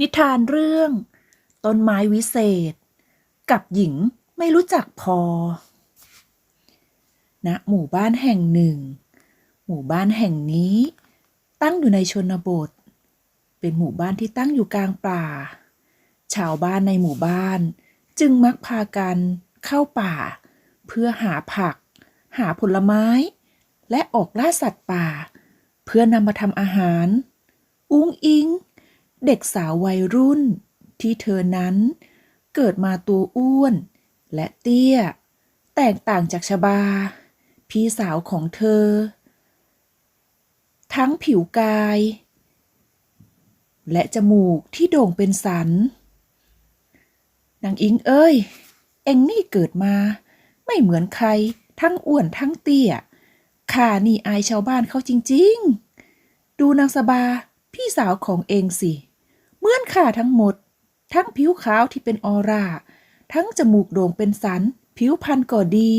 นิทานเรื่อง ต้นไม้วิเศษ กับหญิงไม่รู้จักพอณหมู่บ้านแห่งหนึ่ง หมู่บ้านแห่งนี้ ตั้งอยู่ในชนบท เป็นหมู่บ้านที่ตั้งอยู่กลางป่า ชาวบ้านในหมู่บ้าน จึงมักพากันเข้าป่า เพื่อหาผัก หาผลไม้ และออกล่าสัตว์ป่า เพื่อนำมาทำอาหาร อุ้งอิง เด็กสาววัยรุ่น ที่เธอนั้น เกิดมาตัวอ้วน และเตี้ย แตกต่างจากชบา พี่สาวของเธอ ทั้งผิวกาย และจมูกที่โด่งเป็นสันนางอิงเอ้ย เอ็งนี่เกิดมา ไม่เหมือนใคร ทั้งอ้วนทั้งเตี้ยข้านี่อายชาวบ้านเขาจริง ๆ ดูนางสบาพี่สาวของเองสิ เหมือนข้าทั้งหมด ทั้งผิวขาวที่เป็นออร่า ทั้งจมูกโด่งเป็นสัน ผิวพรรณก็ดี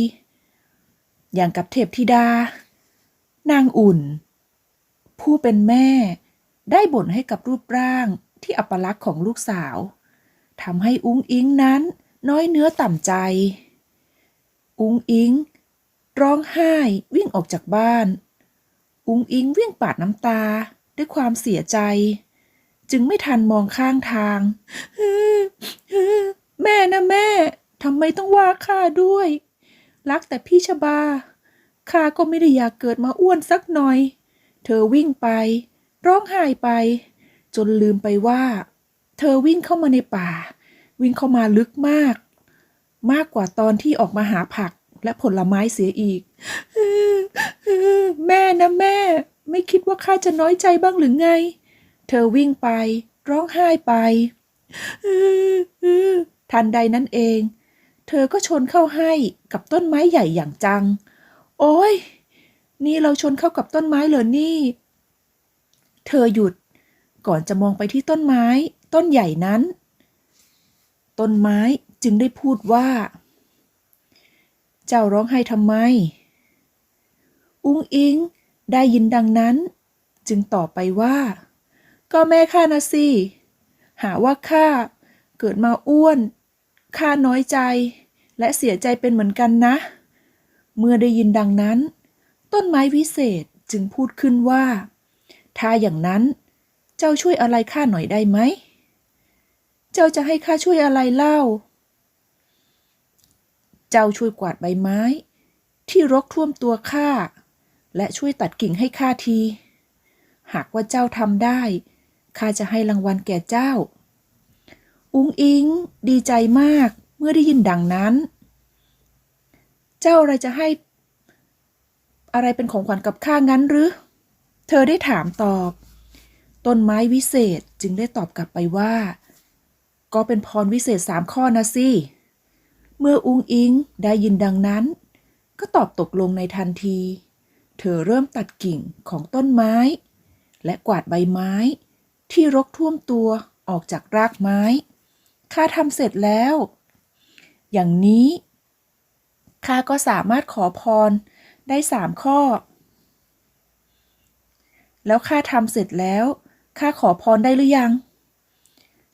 อย่างกับเทพธิดา นางอุ่น ผู้เป็นแม่ ได้บ่นให้กับรูปร่างที่อัปลักษณ์ของลูกสาวทำให้อุ้งอิงนั้นน้อยเนื้อต่ำใจ อุ้งอิง ร้องไห้วิ่งออกจากบ้าน อุ้งอิงวิ่งปาดน้ำตาด้วยความเสียใจ จึงไม่ทันมองข้างทางแม่นะแม่ทำไมต้องว่าข้าด้วย รักแต่พี่ชบาข้าก็ไม่ได้อยากเกิดมาอ้วนสักหน่อย เธอวิ่งไป ร้องไห้ไป จนลืมไปว่า เธอวิ่งเข้ามาในป่า วิ่งเข้ามาลึกมาก มากกว่าตอนที่ออกมาหาผักและผลไม้เสียอีกแม่นะแม่ ไม่คิดว่าข้าจะน้อยใจบ้างหรือไง เธอวิ่งไป ร้องไห้ไปทันใดนั้นเอง เธอก็ชนเข้าให้กับต้นไม้ใหญ่อย่างจัง โอ้ย นี่เราชนเข้ากับต้นไม้เหรอนี่ เธอหยุด ก่อนจะมองไปที่ต้นไม้ ต้นใหญ่นั้น ต้นไม้จึงได้พูดว่า เจ้าร้องไห้ทำไม อุ้งอิงได้ยินดังนั้น จึงตอบไปว่า ก็แม่ข้านะสิ หาว่าข้าเกิดมาอ้วน ข้าน้อยใจ และเสียใจเป็นเหมือนกันนะ เมื่อได้ยินดังนั้น ต้นไม้วิเศษจึงพูดขึ้นว่า ถ้าอย่างนั้น เจ้าช่วยอะไรข้าหน่อยได้ไหม เจ้าจะให้ข้าช่วยอะไรเล่า เจ้าช่วยกวาดใบไม้ ที่รกท่วมตัวข้าและช่วยตัดกิ่งให้ข้าที หากว่าเจ้าทำได้ ข้าจะให้รางวัลแก่เจ้า อุงอิง ดีใจมากเมื่อได้ยินดังนั้น เจ้าอะไรจะให้ อะไรเป็นของขวัญกับข้างั้นหรือ เธอได้ถามตอบ ต้นไม้วิเศษจึงได้ตอบกลับไปว่า ก็เป็นพรวิเศษสามข้อนะสิ เมื่ออุงอิงได้ยินดังนั้น ก็ตอบตกลงในทันที เธอเริ่มตัดกิ่งของต้นไม้ และกวาดใบไม้ ที่รกท่วมตัวออกจากรากไม้ ข้าทำเสร็จแล้ว อย่างนี้ ข้าก็สามารถขอพรได้สามข้อ แล้วข้าทำเสร็จแล้ว ข้าขอพรได้หรือยัง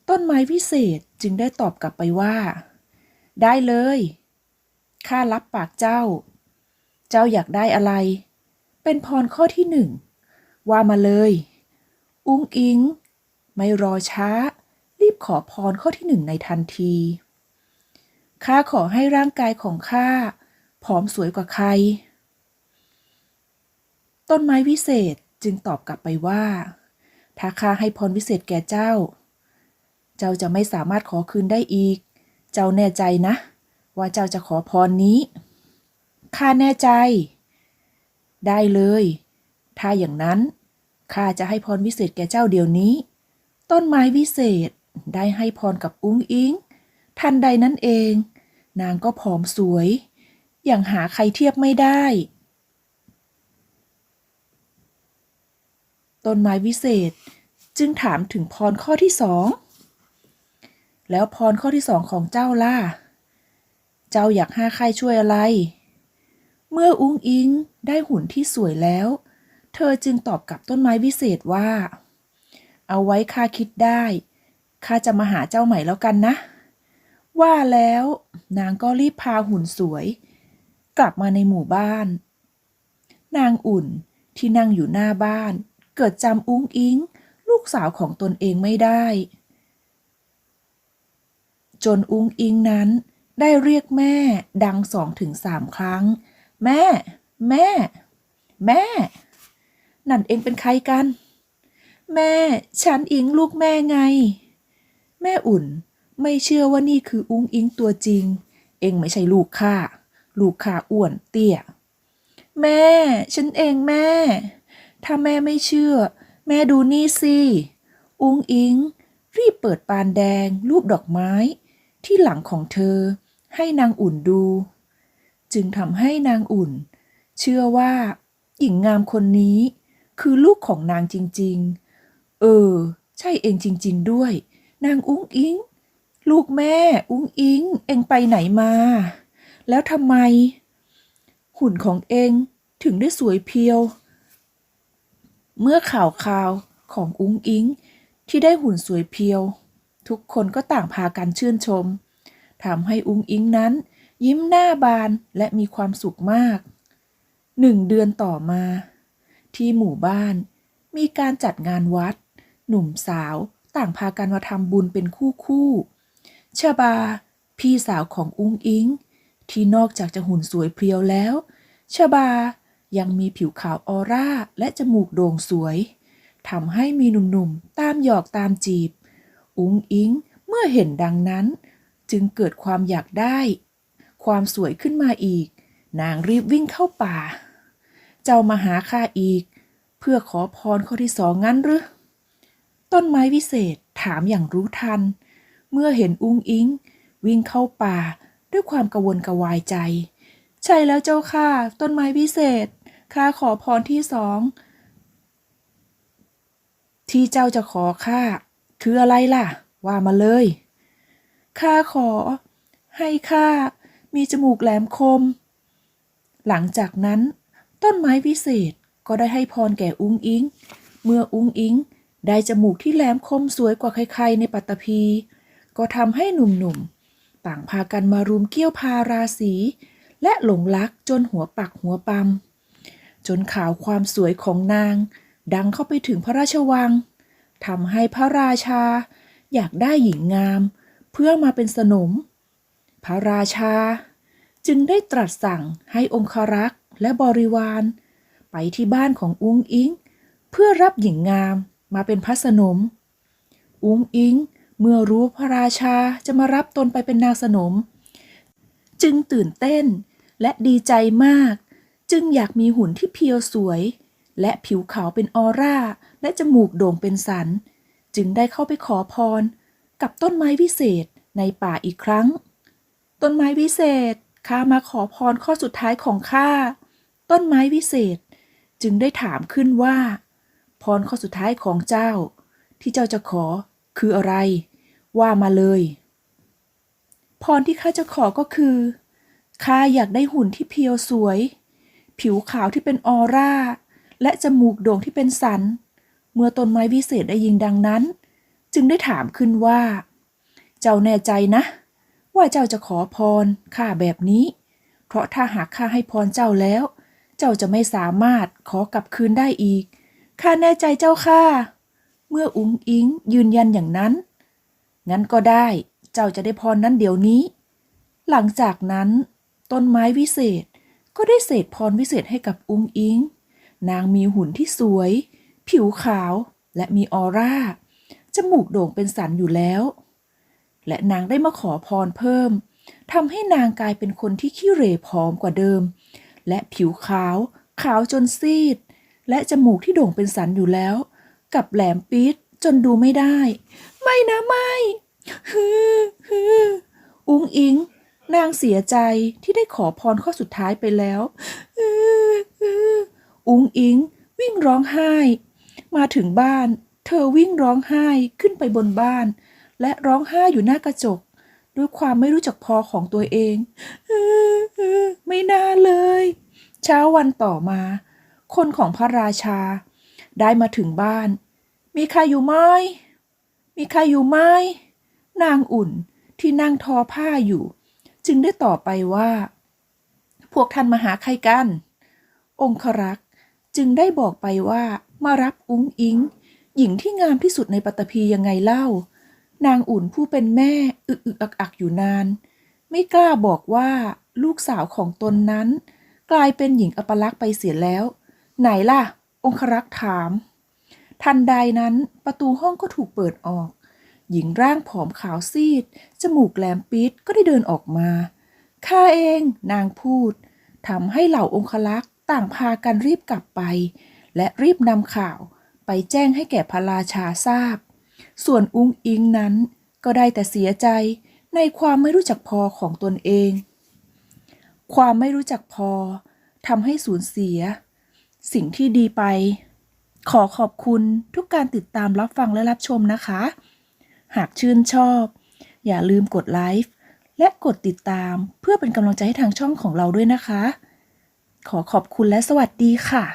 ต้นไม้วิเศษจึงได้ตอบกลับไปว่า ได้เลย ข้ารับปากเจ้า เจ้าอยากได้อะไร เป็นพรข้อที่หนึ่ง ว่ามาเลย อุ้งอิง ไม่รอช้า รีบขอพรข้อที่หนึ่งในทันที ข้าขอให้ร่างกายของข้าผอมสวยกว่าใคร ต้นไม้วิเศษจึงตอบกลับไปว่า ถ้าข้าให้พรวิเศษแก่เจ้า เจ้าจะไม่สามารถขอคืนได้อีก เจ้าแน่ใจนะ ว่าเจ้าจะขอพรนี้ ข้าแน่ใจ ได้เลย ถ้าอย่างนั้นข้าจะให้พรวิเศษแก่เจ้าเดี๋ยวนี้ ต้นไม้วิเศษได้ให้พรกับอุ้งอิง ทันใดนั้นเอง นางก็ผอมสวย อย่างหาใครเทียบไม่ได้ ต้นไม้วิเศษจึงถามถึงพรข้อที่สอง แล้วพรข้อที่สองของเจ้าล่ะ เจ้าอยากให้ใครช่วยอะไร เมื่ออุ้งอิงได้หุ่นที่สวยแล้ว เธอจึงตอบกับต้นไม้วิเศษว่า เอาไว้ข้าคิดได้ข้าจะมาหาเจ้าใหม่แล้วกันนะ ว่าแล้วนางก็รีบพาหุ่นสวย กลับมาในหมู่บ้าน นางอุ่นที่นั่งอยู่หน้าบ้าน เกิดจำอุ้งอิง ลูกสาวของตนเองไม่ได้ จนอุ้งอิงนั้นได้เรียกแม่ดังสองถึงสามครั้ง แม่ แม่ แม่ นั่นเองเป็นใครกัน แม่ ฉันอิงลูกแม่ไง แม่อุ่น ไม่เชื่อว่านี่คืออุ้งอิงตัวจริง เองไม่ใช่ลูกข้า ลูกข้าอ้วนเตี้ย แม่ ฉันเองแม่ ถ้าแม่ไม่เชื่อ แม่ดูนี่สิ อุ้งอิง รีบเปิดปานแดง รูปดอกไม้ ที่หลังของเธอ ให้นางอุ่นดู จึงทำให้นางอุ่น เชื่อว่า หญิงงามคนนี้ คือลูกของนางจริง ๆ เออ ใช่เองจริง ๆ ด้วย นางอุ้งอิง ลูกแม่ อุ้งอิง เองไปไหนมา แล้วทำไม หุ่นของเองถึงได้สวยเพียว เมื่อข่าวข่าวของอุ้งอิง ที่ได้หุ่นสวยเพียว ทุกคนก็ต่างพากันชื่นชมทำให้อุ้งอิงนั้น ยิ้มหน้าบานและมีความสุขมาก หนึ่งเดือนต่อมา ที่หมู่บ้านมีการจัดงานวัด หนุ่มสาว ต่างพากันมาทำบุญเป็นคู่คู่ชบา พี่สาวของอุ้งอิง ที่นอกจากจะหุ่นสวยเพรียวแล้วชบายังมีผิวขาวออร่าและจมูกโด่งสวยทำให้มีหนุ่มๆ ตามหยอกตามจีบ อุ้งอิงเมื่อเห็นดังนั้น จึงเกิดความอยากได้ ความสวยขึ้นมาอีก นางรีบวิ่งเข้าป่า เจ้ามาหาข้าอีก เพื่อขอพรข้อที่สองงั้นหรือ ต้นไม้วิเศษถามอย่างรู้ทัน เมื่อเห็นอุ้งอิง วิ่งเข้าป่าด้วยความกระวนกระวายใจ ใช่แล้วเจ้าค่ะ ต้นไม้วิเศษข้าขอพรที่สอง ที่เจ้าจะขอข้าคืออะไรล่ะ ว่ามาเลยข้าขอ ให้ข้ามีจมูกแหลมคม หลังจากนั้น ต้นไม้วิเศษก็ได้ให้พรแก่อุ้งอิง เมื่ออุ้งอิง ได้จมูกที่แหลมคมสวยกว่าใครๆในปัตตภี ก็ทำให้หนุ่มๆ ต่างพากันมารุมเกี้ยวพาราศี และหลงรักจนหัวปักหัวปั๊มจนข่าวความสวยของนาง ดังเข้าไปถึงพระราชวังทำให้พระราชา อยากได้หญิงงาม เพื่อมาเป็นสนม พระราชา จึงได้ตรัสสั่งให้องครักษ์และบริวาร ไปที่บ้านของอุ้งอิง เพื่อรับหญิงงาม มาเป็นพระสนม อุ้งอิง เมื่อรู้พระราชาจะมารับตนไปเป็นนางสนม จึงตื่นเต้นและดีใจมาก จึงอยากมีหุ่นที่เพียวสวย และผิวขาวเป็นออร่า และจมูกโด่งเป็นสัน จึงได้เข้าไปขอพร กับต้นไม้วิเศษในป่าอีกครั้ง ต้นไม้วิเศษข้ามาขอพรข้อสุดท้ายของข้าต้นไม้วิเศษจึงได้ถามขึ้นว่า พรข้อสุดท้ายของเจ้า ที่เจ้าจะขอคืออะไร ว่ามาเลย พรที่ข้าจะขอก็คือข้าอยากได้หุ่นที่เพียวสวย ผิวขาวที่เป็นออร่า และจมูกโด่งที่เป็นสัน เมื่อต้นไม้วิเศษได้ยินดังนั้น จึงได้ถามขึ้นว่า เจ้าแน่ใจนะ ว่าเจ้าจะขอพรข้าแบบนี้ เพราะถ้าหากข้าให้พรเจ้าแล้ว เจ้าจะไม่สามารถขอกลับคืนได้อีก ข้าแน่ใจเจ้าค่ะ เมื่ออุ้งอิงยืนยันอย่างนั้น งั้นก็ได้ เจ้าจะได้พรนั้นเดี๋ยวนี้ หลังจากนั้น ต้นไม้วิเศษก็ได้เศษพรวิเศษให้กับอุ้งอิง นางมีหุ่นที่สวย ผิวขาวและมีออร่า จมูกโด่งเป็นสันอยู่แล้ว และนางได้มาขอพรเพิ่มทำให้นางกลายเป็นคนที่ขี้เหร่ผอมกว่าเดิม และผิวขาวขาวจนซีด และจมูกที่โด่งเป็นสันอยู่แล้ว กับแหลมปี๊ดจนดูไม่ได้ ไม่นะไม่ฮือฮืออุ้งอิง นางเสียใจที่ได้ขอพรข้อสุดท้ายไปแล้วฮือฮืออุ้งอิง วิ่งร้องไห้ มาถึงบ้าน เธอวิ่งร้องไห้ขึ้นไปบนบ้าน และร้องไห้อยู่หน้ากระจก ด้วยความไม่รู้จักพอของตัวเองฮือฮือไม่น่าเลย เช้าวันต่อมา คนของพระราชา ได้มาถึงบ้าน มีใครอยู่ไหม มีใครอยู่ไหม นางอุ่นที่นั่งทอผ้าอยู่ จึงได้ตอบไปว่า พวกท่านมาหาใครกัน องครักษ์จึงได้บอกไปว่ามารับอุ้งอิง หญิงที่งามที่สุดในปัตตภียังไงเล่า นางอุ่นผู้เป็นแม่อึกอึกอักอักอยู่นาน ไม่กล้าบอกว่าลูกสาวของตนนั้น กลายเป็นหญิงอัปลักษณ์ไปเสียแล้ว ไหนล่ะ องครักษ์ถาม ทันใดนั้นประตูห้องก็ถูกเปิดออก หญิงร่างผอมขาวซีด จมูกแหลมปิดก็ได้เดินออกมาข้าเองนางพูดทำให้เหล่าองคลักษ์ต่างพากันรีบกลับไป และรีบนำข่าวไปแจ้งให้แก่พระราชาทราบ ส่วนอุ้งอิงนั้นก็ได้แต่เสียใจในความไม่รู้จักพอของตนเอง ความไม่รู้จักพอทำให้สูญเสีย สิ่งที่ดีไป ขอขอบคุณทุกการติดตามรับฟังและรับชมนะคะ หากชื่นชอบ อย่าลืมกดไลค์และกดติดตามเพื่อเป็นกำลังใจให้ทางช่องของเราด้วยนะคะ ขอขอบคุณและสวัสดีค่ะ